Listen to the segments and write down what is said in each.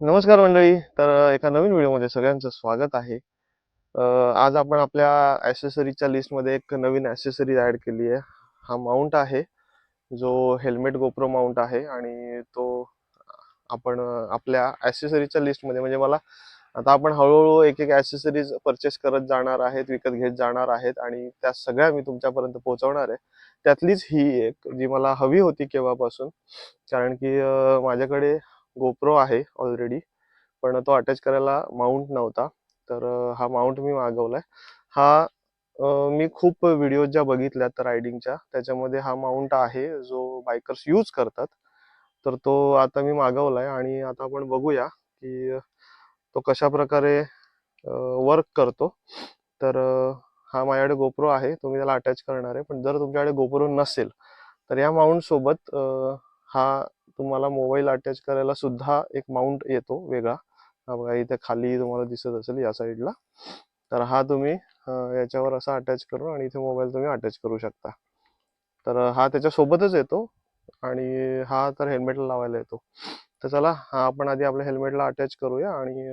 नमस्कार मंडळी. तर एका नवीन व्हिडिओमध्ये सगळ्यांचं स्वागत आहे. आज आपण आपल्या ॲसेसरीजच्या लिस्टमध्ये एक नवीन ॲसेसरीज ॲड केली आहे. हा माउंट आहे. जो हेल्मेट गोप्रो माउंट आहे आणि तो आपण आपल्या ॲसेसरीजच्या लिस्टमध्ये म्हणजे मला आता आपण हळूहळू एक एक ॲसेसरीज परचेस करत जाणार आहेत विकत घेत जाणार आहेत आणि त्या सगळ्या मी तुमच्यापर्यंत पोहोचवणार आहे. त्यातलीच ही एक जी मला हवी होती केव्हापासून. कारण की माझ्याकडे गोप्रो आहे ऑलरेडी पण तो अटॅच करायला माउंट नव्हता. तर हा माउंट मी मागवलाय. हा मी खूप व्हिडिओ ज्या बघितल्यात रायडिंगच्या त्याच्यामध्ये हा माउंट आहे जो बायकर्स यूज करतात. तर तो आता मी मागवलाय आणि आता आपण बघूया की तो कशा प्रकारे वर्क करतो. तर हा माझ्याकडे गोप्रो आहे तुम्ही त्याला अटॅच करणार आहे. पण जर तुमच्याकडे गोप्रो नसेल तर या माउंट सोबत हा तुम्हाला मोबाईल अटॅच करायला सुद्धा एक माउंट येतो वेगळा. हा बघा इथे खाली तुम्हाला दिसत असेल या साईडला तर हा तुम्ही याच्यावर असा अटॅच करून आणि इथे मोबाईल तुम्ही अटॅच करू शकता. तर हा त्याच्यासोबतच येतो आणि हा तर हेल्मेटला लावायला येतो. तर चला हा आपण आधी आपल्या हेल्मेटला अटॅच करूया आणि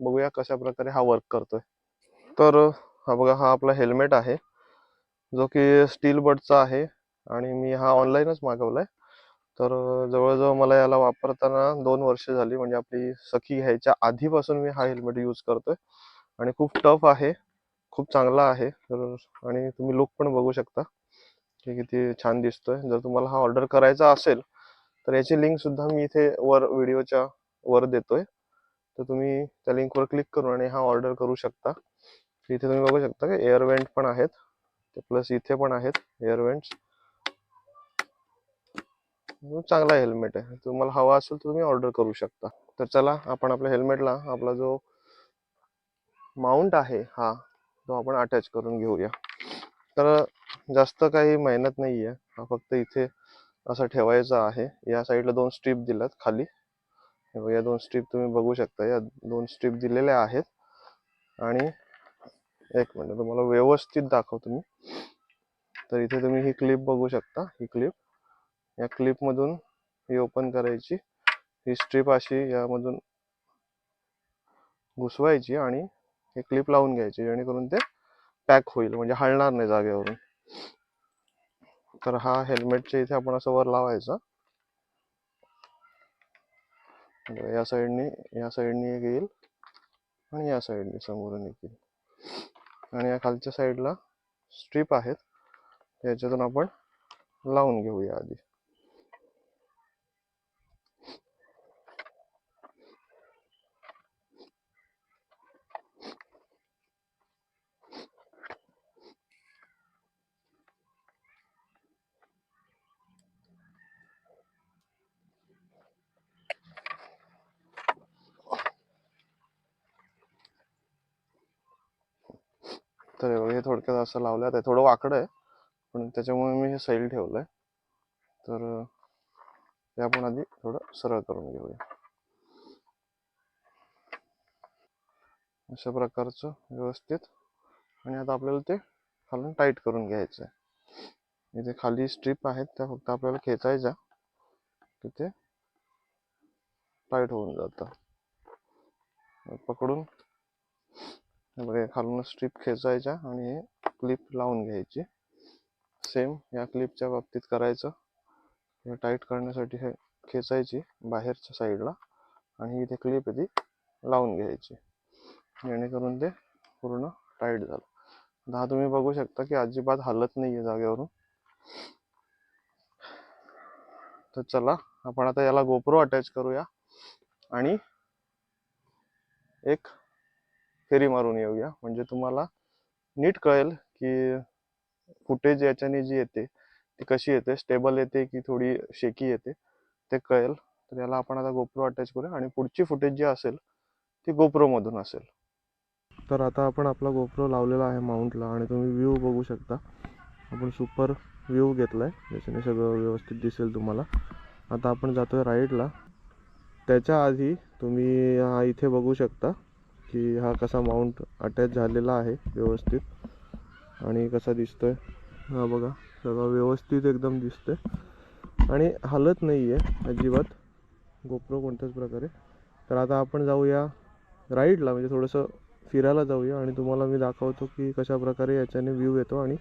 बघूया कशा प्रकारे हा वर्क करतोय. तर हा बघा हा आपला हेल्मेट आहे. जो की स्टील बडचा आहे आणि मी हा ऑनलाईनच मागवलाय. तर जवळजवळ मला याला वापरताना दोन वर्ष झाली. म्हणजे आपली सखी घ्यायच्या आधीपासून मी हा हेल्मेट यूज करतोय. आणि खूप टफ आहे. खूप चांगला आहे. तर आणि तुम्ही लुक पण बघू शकता. की किती छान दिसतोय. जर तुम्हाला हा ऑर्डर करायचा असेल तर याची लिंक सुद्धा मी इथे वर व्हिडिओच्या वर देतोय. तर तुम्ही त्या लिंकवर क्लिक करून आणि हा ऑर्डर करू शकता. इथे तुम्ही बघू शकता की एअर वेंट पण आहेत. प्लस इथे पण आहेत एअर वेंट्स. चांगला हेल्मेट आहे. तुम्हाला हवा असेल तर तुम्ही ऑर्डर करू शकता. तर चला आपण आपल्या हेल्मेटला आपला जो माउंट आहे हा तो आपण अटॅच करून घेऊया. तर जास्त काही मेहनत नाही आहे हा फक्त इथे असं ठेवायचा आहे. या साईडला दोन स्ट्रीप दिल्यात खाली. हो, या दोन स्ट्रीप तुम्ही बघू शकता. या दोन स्ट्रीप दिलेल्या आहेत. आणि एक मिनिट तुम्हाला व्यवस्थित दाखवतो मी. तर इथे तुम्ही ही क्लिप बघू शकता. ही क्लिप या क्लिप मधून ही ओपन करायची. ही स्ट्रीप अशी यामधून घुसवायची आणि हे क्लिप लावून घ्यायची जेणेकरून ते पॅक होईल म्हणजे हलणार नाही जागेवरून. तर हा हेल्मेटच्या इथे आपण असं वर लावायचा. या साईडनी या साईडनी एक येईल आणि या साईडनी समोरून एक येईल आणि या खालच्या साईडला स्ट्रीप आहेत याच्यातून आपण लावून घेऊया आधी. तर हे बघा, हे थोडक्यात असं लावलं आहे थोडं वाकडं आहे पण त्याच्यामुळे मी हे सैल ठेवलं आहे तर हे आपण आधी थोडं सरळ करून घेऊया. अशा प्रकारचं व्यवस्थित. आणि आता आपल्याला ते खालून टाईट करून घ्यायचं आहे इथे खाली स्ट्रीप आहेत त्या फक्त आपल्याला खेचायच्या. तिथे टाईट होऊन जातं. पकडून बघा खालून स्ट्रीप खेचायच्या आणि हे क्लिप लावून घ्यायची. सेम या क्लिपच्या बाबतीत करायचं. हे टाईट करण्यासाठी हे खेचायची बाहेरच्या साईडला आणि इथे क्लिप ती लावून घ्यायची. जेणेकरून ते पूर्ण टाईट झालं. दहा तुम्ही बघू शकता की अजिबात हालत नाही आहे जागेवरून. तर चला आपण आता याला गोप्रो अटॅच करूया. आणि एक फेरी मारून येऊया. म्हणजे तुम्हाला नीट कळेल की फुटेज याच्याने जी येते ती कशी येते? स्टेबल येते की थोडी शेकी येते? ते कळेल. तर याला आपण आता गोप्रो अटॅच करूया आणि पुढची फुटेज जी असेल ती गोप्रोमधून असेल. तर आता आपण आपला गोप्रो लावलेला आहे माउंटला आणि तुम्ही व्ह्यू बघू शकता. आपण सुपर व्ह्यू आहे ज्याच्याने सगळं व्यवस्थित दिसेल तुम्हाला. आता आपण जातोय राईडला त्याच्या आधी तुम्ही हा इथे बघू शकता. की हा कसा माउंट अटॅच झालेला आहे व्यवस्थित. आणि कसा दिसतो आहे हा बघा सगळं व्यवस्थित एकदम दिसतंय. आणि हलत नाही आहे अजिबात. गोप्रो कोणत्याच प्रकारे. तर आता आपण जाऊया राईडला म्हणजे थोडंसं फिरायला जाऊया. आणि तुम्हाला मी दाखवतो की कशा प्रकारे याच्याने व्ह्यू येतो. आणि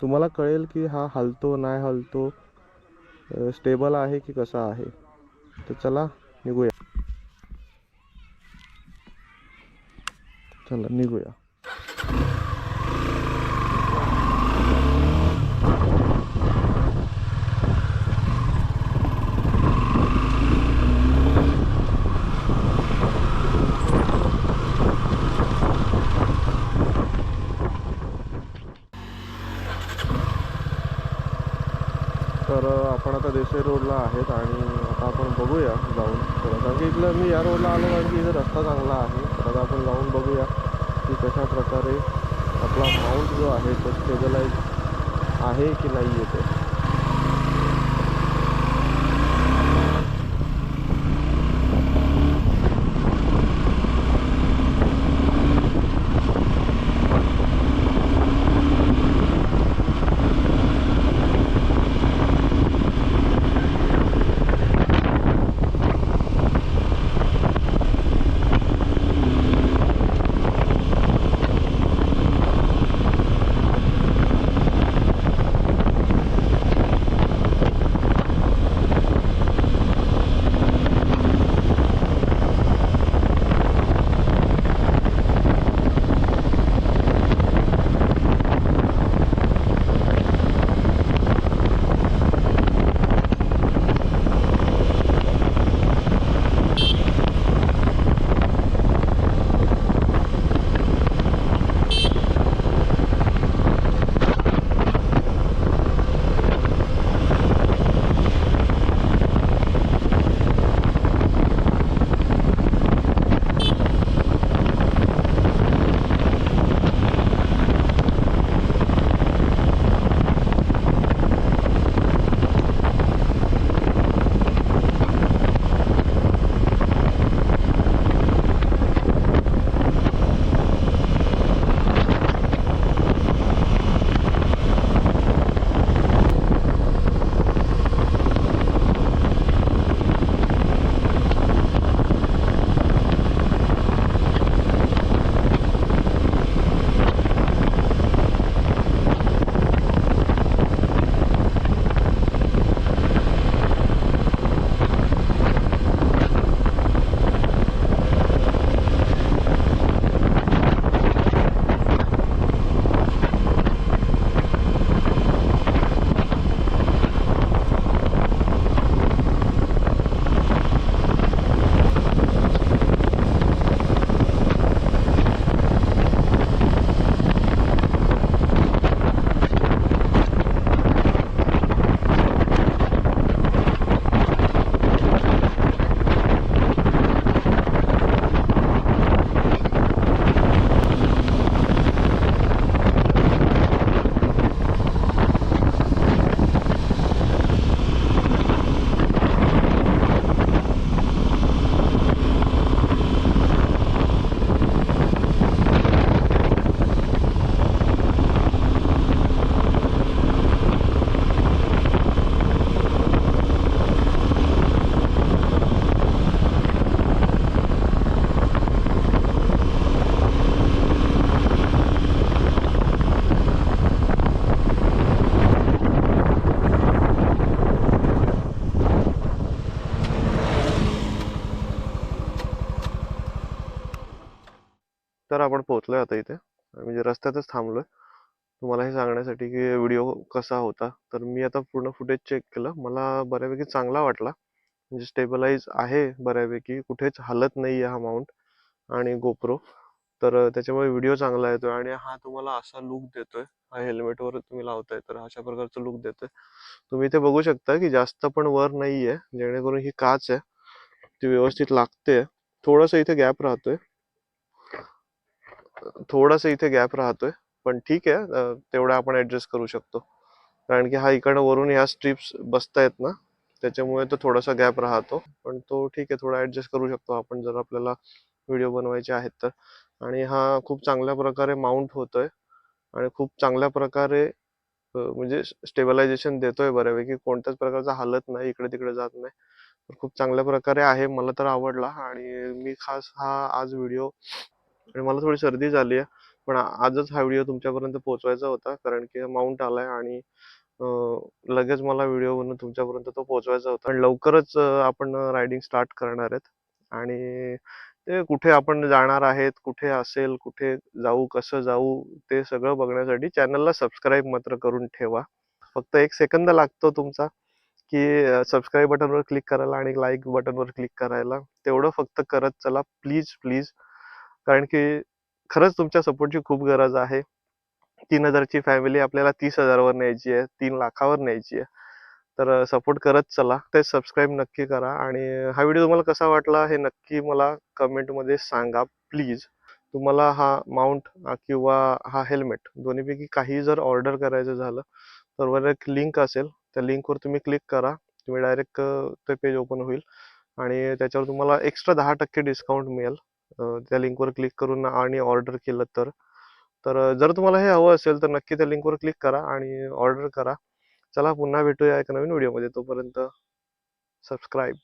तुम्हाला कळेल की हा हलतो नाही हलतो स्टेबल आहे की कसा आहे. तर चला निघूया. चला निघूया तर आपण आता देसाई रोडला आहेत आणि आता आपण बघूया जाऊन. थोडं कारण की इथलं मी या रोडला आलो कारण की इथं रस्ता चांगला आहे. तर आता आपण जाऊन बघूया की कशा प्रकारे आपला माउंट जो आहे तो स्टेबलाइज आहे की नाही आहे तर आपण पोहोचलोय आता इथे. म्हणजे रस्त्यातच थांबलोय. तुम्हाला हे सांगण्यासाठी की व्हिडिओ कसा होता तर मी आता पूर्ण फुटेज चेक केलं. मला बऱ्यापैकी चांगला वाटला. म्हणजे स्टेबलाइज आहे बऱ्यापैकी. कुठेच हलत नाही आहे हा माउंट आणि गोप्रो तर त्याच्यामुळे व्हिडिओ चांगला येतोय आणि हा तुम्हाला असा लुक देतोय. हा हेल्मेटवर तुम्ही लावताय तर अशा प्रकारचा लुक देतोय. तुम्ही इथे बघू शकता की जास्त पण वर नाहीये. जेणेकरून ही काच आहे. ती व्यवस्थित लागते थोडंसं इथे गॅप राहतोय. थोडासा इथे गॅप राहतोय पण ठीक आहे तेवढा आपण ऍडजस्ट करू शकतो. कारण की हा इकडनं वरून ह्या स्ट्रिप्स बसतायत ना त्याच्यामुळे तो थोडासा गॅप राहतो. पण तो ठीक आहे थोडा ऍडजस्ट करू शकतो आपण जर आपल्याला व्हिडिओ बनवायचे आहेत तर. आणि हा खूप चांगल्या प्रकारे माउंट होतोय आणि खूप चांगल्या प्रकारे म्हणजे स्टेबलायझेशन देतोय बऱ्यापैकी. कोणत्याच प्रकारचा हालत नाही इकडे तिकडे जात नाही. तर खूप चांगल्या प्रकारे आहे मला तर आवडला. आणि मी खास हा आज व्हिडिओ आणि मला थोडी सर्दी झाली आहे पण आजच हा व्हिडिओ तुमच्यापर्यंत पोहोचवायचा होता कारण की माउंट आलाय आणि लगेच मला व्हिडिओ बनवून तुमच्यापर्यंत तो पोहोचवायचा होता. आणि लवकरच आपण रायडिंग स्टार्ट करणार आहेत. आणि ते कुठे आपण जाणार आहेत कुठे असेल कुठे जाऊ कसं जाऊ ते सगळं बघण्यासाठी चॅनलला सबस्क्राईब मात्र करून ठेवा. फक्त एक सेकंद लागतो तुमचा की सबस्क्राईब बटनवर क्लिक करायला आणि लाईक बटनवर क्लिक करायला. तेवढं फक्त करत चला. प्लीज प्लीज कारण की खरंच तुमच्या सपोर्टची खूप गरज आहे. तीन हजारची फॅमिली आपल्याला तीस हजारवर न्यायची आहे तीन लाखावर न्यायची आहे. तर सपोर्ट करत चला. ते सबस्क्राईब नक्की करा आणि हा व्हिडिओ तुम्हाला कसा वाटला हे नक्की मला कमेंटमध्ये सांगा प्लीज तुम्हाला हा माउंट किंवा हा हेल्मेट दोन्हीपैकी काही जर ऑर्डर करायचं झालं तर वर एक लिंक असेल त्या लिंकवर तुम्ही क्लिक करा. तुम्ही डायरेक्ट ते पेज ओपन होईल आणि त्याच्यावर तुम्हाला एक्स्ट्रा दहा टक्के डिस्काउंट मिळेल. त्या लिंकवर क्लिक करून आणि ऑर्डर केलं तर. तर जर तुम्हाला हे हवं असेल तर नक्की त्या लिंकवर क्लिक करा आणि ऑर्डर करा. चला पुन्हा भेटूया एका नवीन व्हिडिओमध्ये. तोपर्यंत सबस्क्राईब.